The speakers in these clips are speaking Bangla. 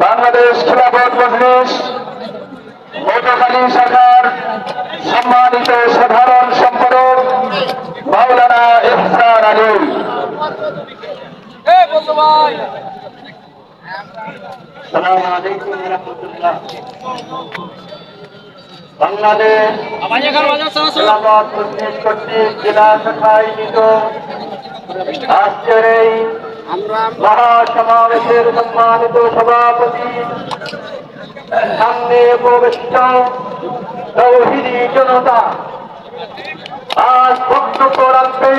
বাংলাদেশ খিলাফত মজলিস মোটখালী শাখার সম্মানিত সাধারণ সম্পাদক মাওলানা ইহসান আলী। বাংলাদেশ খেলাফত মজলিস কর্তৃক জেলা শাখায় নিত আজকের এই মহাসমাবেশের সম্মানিত সভাপতি, সামনে উপবিষ্ট জনতা। আজ বক্তব্য রাখবে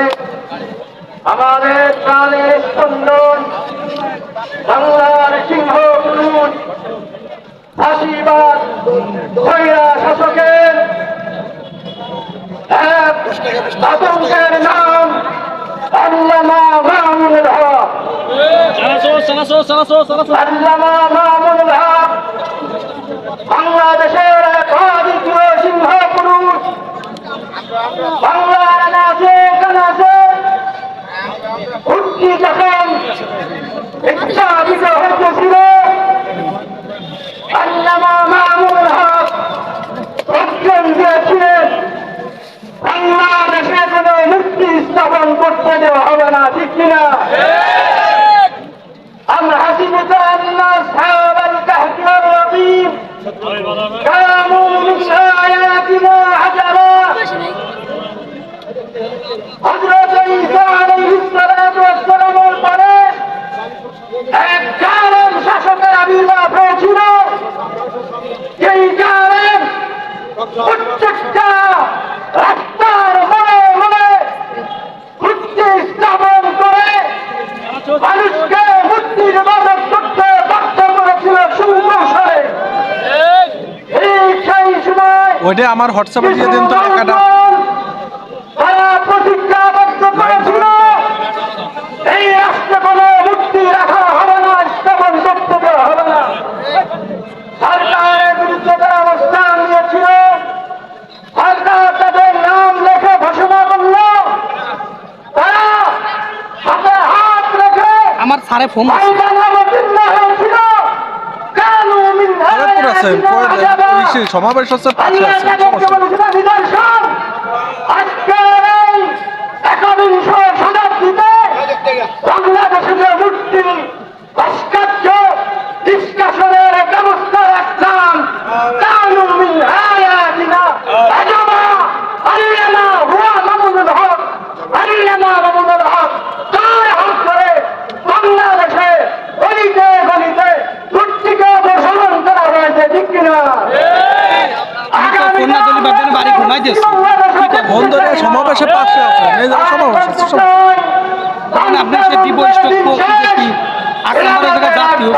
আমাদের প্রাণের স্পন্দন, বাংলার সিংহ পুরুষ, ফাঁসিবাদ খৈরা শাসকের আতঙ্কের নাম, আল্লামা আল্লামা মামুনুল হক বাংলাদেশের সিংহ পুরুষ বাংলার নাচে কানাচে উঠতি যখন ইচ্ছাদিত হতেছিল আল্লামা হযরত ঈসা আলাইহিস সালাতু ওয়াস পরে এক জালেম শাসকের আবির্ভাব হয়েছিল। সেই জালেম প্রত্যেকটা রাস্তার মোড়ে মোড়ে মুক্তি স্থাপন করে মানুষকে মুক্তির মদত করতে বাধ্য করেছিল সুকৌশলে এই সেই সময় ওইটা আমার হোয়াটসঅ্যাপে দিয়ে দিন তো টাকাটা সমস্যা নেই। সমাবেশ হচ্ছে আজকের এই একবিংশ কন্যা দলি বাপের বাড়ি ঘুমাই দিয়েছে। বন্দরে সমাবেশের পাশে আছে মেয়েদের সমাবেশ আছে, মানে আপনি সে ডিপ স্টক কি আক্রমণের জায়গায় জাতীয়